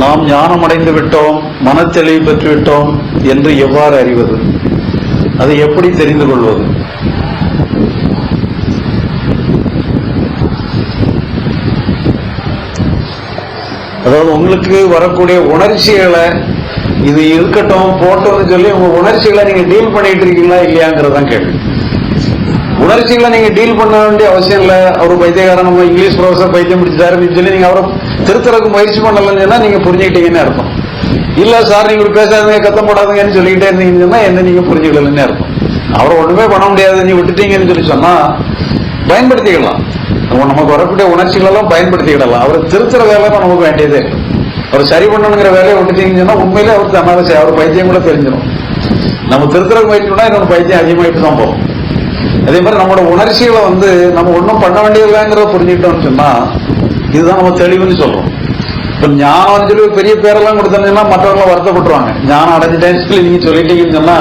நாம் ஞானம் அடைந்து விட்டோம் மனத்தெளிவு பெற்றுவிட்டோம் என்று எவ்வாறு அறிவது? அதை எப்படி தெரிந்து கொள்வது? அதாவது உங்களுக்கு வரக்கூடிய உணர்ச்சிகளை இது இருக்கட்டும் போட்டோம்னு சொல்லி உங்க உணர்ச்சிகளை நீங்க டீல் பண்ணிட்டு இருக்கீங்களா இல்லையாங்கிறதான் கேள்வி. உணர்ச்சிகளை நீங்க டீல் பண்ண வேண்டிய அவசியம் இல்ல. அவர் பைத்தியக்காரன் நம்ம இங்கிலீஷ் ப்ரொஃபஸர் பைத்தியம் பிடிச்சாருன்னு சொல்லி நீங்க அவரை திருத்தறதுக்கு முயற்சி பண்ணலன்னு சொன்னா நீங்க புரிஞ்சுக்கிட்டீங்கன்னு அர்த்தம். இல்ல சார் நீங்க இப்படி பேசாதீங்க கத்தம் போடாதீங்கன்னு சொல்லிக்கிட்டே இருந்தீங்கன்னு சொன்னா என்ன நீங்க புரிஞ்சுக்கலன்னு அர்த்தம். அவரை ஒண்ணுமே பண்ண முடியாது நீ விட்டுட்டீங்கன்னு சொல்லி சொன்னா பயன்படுத்திக்கலாம். நம்ம நமக்கு வரக்கூடிய உணர்ச்சிகள் எல்லாம் பயன்படுத்திக்கிடலாம். அவரை திருத்துற வேலை நமக்கு வேண்டியதே. அவர் சரி பண்ணணுங்கிற வேலையை விட்டுட்டீங்கன்னு சொன்னா உண்மையிலே அவர் தன்னால அவர் பைத்தியம் கூட தெரிஞ்சிடும் நம்ம திருத்துற முயற்சி பண்ணா இன்னொரு பைத்தியம் அதிகமாயிட்டு தான் போகும். அதே மாதிரி நம்மளோட உணர்ச்சிகளை வந்து நம்ம ஒன்றும் பண்ண வேண்டியதில்லைங்கிறத புரிஞ்சுக்கிட்டோம்னு சொன்னா இதுதான் நம்ம தெளிவுன்னு சொல்றோம். இப்ப ஞானம் சொல்லி ஒரு பெரிய பேரெல்லாம் கொடுத்தோம்னா மற்றவங்க வருத்தப்பட்டுருவாங்க. ஞானம் அடைஞ்சிட்டேன்னு சொல்லி நீங்க சொல்லிட்டீங்கன்னு சொன்னா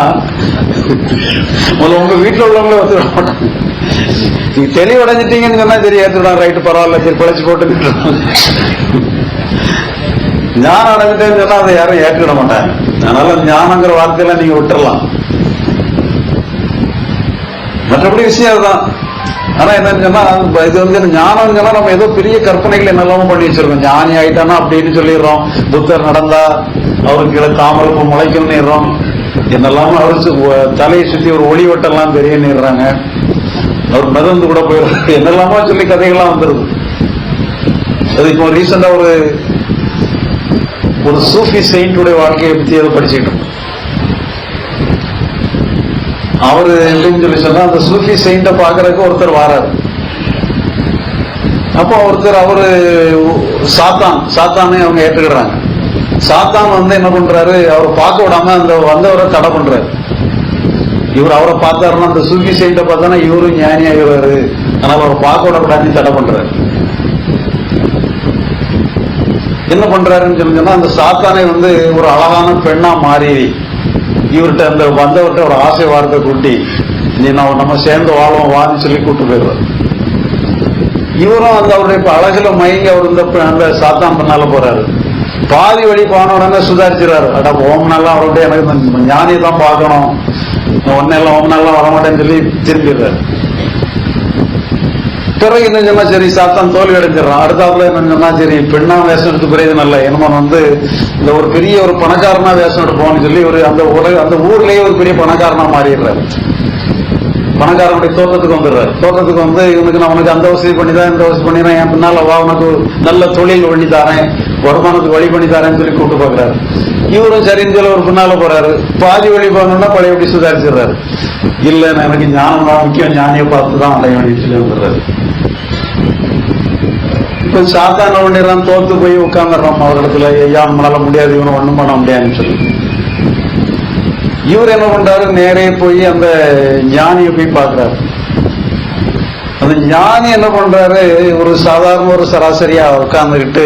முதல்ல உங்க வீட்டுல உள்ளவங்களே ஒத்துவிட மாட்டாங்க நீங்க தெளிவு அடைஞ்சிட்டீங்கன்னு சொன்னா சரி ஏற்றுடா ரைட்டு பரவாயில்ல சரி பிழைச்சு போட்டு ஞானம் அடைஞ்சிட்டேன்னு சொன்னா அதை யாரும் ஏற்றுக்கிட மாட்டாங்க. அதனால ஞானங்கிற வார்த்தையெல்லாம் நீங்க விட்டுறலாம். மற்றபடி விஷயம் அதுதான். ஆனா என்னன்னு சொன்னா இது வந்து ஞானம் சொன்னா நம்ம ஏதோ பெரிய கற்பனைகள் என்னெல்லாமோ பண்ணி வச்சிருக்கோம். ஞானி ஆயிட்டானா அப்படின்னு சொல்லிடுறோம். புத்தர் நடந்தா அவருக்கு கீழே தாமரை பூ முளைக்கும்னுறோம் என்னெல்லாமோ அவர் தலையை சுத்தி ஒரு ஒளி வட்டம்லாம் தெரியும்னுறாங்க அவர் மிதந்து கூட போயிடுறாரு. என்னெல்லாமோ சொல்லி கதைகள்லாம் வந்துருது. அது இப்போ ரீசெண்டா ஒரு ஒரு சூஃபி செயின்டுடைய வாழ்க்கையை பத்தி ஏதோ படிச்சுக்கிட்டு அவரு எப்படின்னு சொல்லி சொன்னா அந்த சூஃபி செயின்ட பாக்குறதுக்கு ஒருத்தர் வாராரு. அப்போ ஒருத்தர் அவரு சாத்தான் சாத்தானே அவங்க ஏற்றுக்கிறாங்க சாத்தான் வந்து என்ன பண்றாரு அவரை பார்க்க விடாம அந்த வந்தவரை தடை பண்றாரு. இவர் அவரை பார்த்தாருன்னா அந்த சூஃபி செயின்ட பார்த்தானா இவரும் ஞானி ஆகிடுவாரு ஆனால் அவரை பார்க்க விடக்கூடாதுன்னு தடை பண்றாரு என்ன பண்றாருன்னு சொல்லி சொன்னா அந்த சாத்தானை வந்து ஒரு அழகான பெண்ணா மாறி இவர்கிட்ட அந்த வந்தவர்கிட்ட ஒரு ஆசை வார்த்தை கூட்டி நீ நான் நம்ம சேர்ந்து வாழும் வான்னு சொல்லி கூட்டு போயிடுவார். இவரும் அந்த அவருடைய அழகுல மயங்கி அவர் இந்த அந்த சாத்தான் பண்ணால போறாரு. பாதி வழி போன உடனே சுதாரிச்சிடறாரு. அட ஓம் நல்லா அவருடைய எனக்கு இந்த ஞானியை தான் பார்க்கணும் ஒன்னெல்லாம் ஓம் நல்லா வரமாட்டேன்னு சொல்லி திரும்பிடுறாரு. பிறகு என்ன சொன்னா சரி சாத்தான் தோல்வி அடைஞ்சிடறான். அடுத்தாப்புல என்ன சொன்னா சரி பெண்ணா வேஷம் எடுத்து பிரயோஜனம் இல்லை என்னமோ வந்து இந்த ஒரு பெரிய ஒரு பணக்காரனா வேஷம் எடுப்போம்னு சொல்லி ஒரு அந்த உலக அந்த ஊர்லயே ஒரு பெரிய பணக்காரனா மாறிடுறாரு. பணக்காரனுடைய தோட்டத்துக்கு வந்துடுறாரு. தோட்டத்துக்கு வந்து இவனுக்கு நான் உனக்கு அந்த வசதி பண்ணி தான் இந்த வசதி பண்ணி என் பின்னால வா உனக்கு நல்ல தொழில் பண்ணி தரேன். வருமானத்துக்கு வழி பண்ணி தரேன்னு சொல்லி கூப்பிட்டு பாக்குறாரு இவரும் சரின்னு சொல்லி ஒரு பின்னால போறாரு. பாதி வழி போகணும்னா எப்படி சுதாரிச்சிடுறாரு. இல்ல எனக்கு ஞானம் தான் முக்கியம் ஞானியை பார்த்து தான் அடைய வேண்டிய சொல்லி வந்துடுறாரு. இப்ப சாத்தான வேண்டியதான் தோத்து போய் உட்காந்துடுறோம் அவர் இடத்துல. ஐயா நம்மளால முடியாது இவனை ஒண்ணும் பண்ண முடியாதுன்னு சொல்லி. இவர் என்ன பண்றாரு? நேரே போய் அந்த ஞானியை போய் பாக்குறாரு அந்த ஞானி என்ன பண்றாரு? ஒரு சாதாரண ஒரு சராசரியா உட்கார்ந்துகிட்டு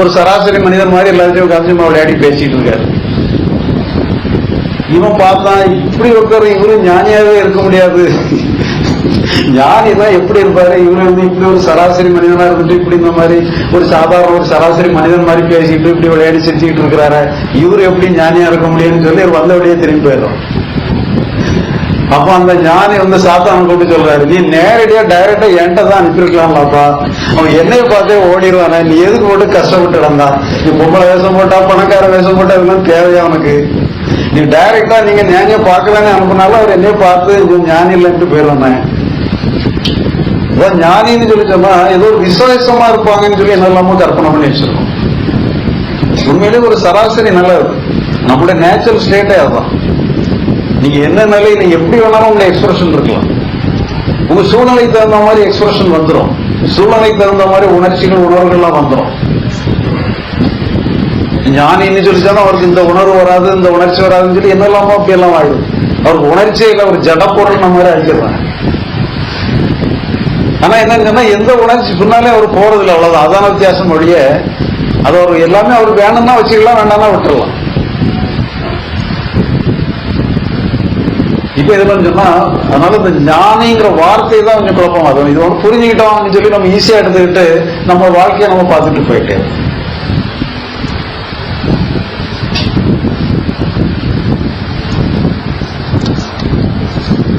ஒரு சராசரி மனிதர் மாதிரி எல்லாத்தையும் உட்காந்து விளையாடி பேசிட்டு இருக்காரு. இவன் பார்த்தான் இப்படி ஒருத்தர் இவரு ஞானியாவே இருக்க முடியாது. ஞானி தான் எப்படி இருப்பாரு? இவரு வந்து இப்படி ஒரு சராசரி மனிதனா இருந்துட்டு இப்படி இந்த மாதிரி ஒரு சாதாரண ஒரு சராசரி மனிதன் மாதிரி பேசிட்டு இப்படி விளையாடி செஞ்சுக்கிட்டு இருக்கிறாரு. இவரு எப்படி ஞானியா இருக்க முடியும்னு சொல்லி அவர் வந்த வழியே திரும்பி போயிடும் அப்ப அந்த ஞானி வந்து சாத்தான் கூப்பிட்டு சொல்றாரு நீ நேரடியா டைரக்டா என்கிட்ட தான் அனுப்பியிருக்கலாம்லப்பா அவன் என்னைய பார்த்தே ஓடிடுவானே. நீ எதுக்கு போட்டு கஷ்டப்பட்டு இருந்தா நீ பொம்பளை வேஷம் போட்டா பணக்கார வேஷம் போட்டா இதெல்லாம் தேவையா உனக்கு? நீ டைரக்டா நீங்க ஞானிய பார்க்கலான்னு அனுப்புனாலும் அவர் என்னைய பார்த்து இது ஞானி இல்லைன்ட்டு போயிடுவானே இதான் ஞானின்னு சொல்லி சொன்னா ஏதோ ஒரு இருப்பாங்கன்னு சொல்லி என்னெல்லாமோ கற்பனை பண்ணி வச்சிருக்கோம். உண்மையிலேயே ஒரு சராசரி நல்லா இருக்கு நம்மளுடைய நேச்சுரல் ஸ்டேட்டே அதுதான். நீங்க என்ன நிலையில எப்படி வேணாலும் உங்க எக்ஸ்பிரஷன் இருக்கலாம் உங்க சூழ்நிலைக்கு தகுந்த மாதிரி எக்ஸ்பிரஷன் வந்துடும் சூழ்நிலைக்கு தகுந்த மாதிரி உணர்ச்சிகள் உணர்வுகள்லாம் வந்துடும் ஞானின்னு சொல்லி சொன்னா அவருக்கு இந்த உணர்வு வராது இந்த உணர்ச்சி வராதுன்னு சொல்லி என்னெல்லாமோ அப்படி எல்லாம் ஆயிடும். அவருக்கு உணர்ச்சியே இல்லை ஒரு ஜடப்பொருள் நம்ம மாதிரி அழிக்கிறாங்க ஆனா என்னன்னு சொன்னா எந்த உணர்ச்சி பின்னாலே அவர் போறது இல்லை அவ்வளவுதான். அதான வித்தியாசம் ஒழிய அது அவர் எல்லாமே அவர் வேணும்னா வச்சுக்கலாம் வேண்டாம்னா விட்டுறலாம். இப்போ இது சொன்னா அதனால இந்த ஞானிங்கிற வார்த்தை தான் கொஞ்சம் குழப்பம் ஆகும். இது ஒன்று புரிஞ்சுக்கிட்டோம்னு சொல்லி நம்ம ஈஸியா எடுத்துக்கிட்டு நம்ம வாழ்க்கையை நம்ம பார்த்துட்டு போயிட்டே.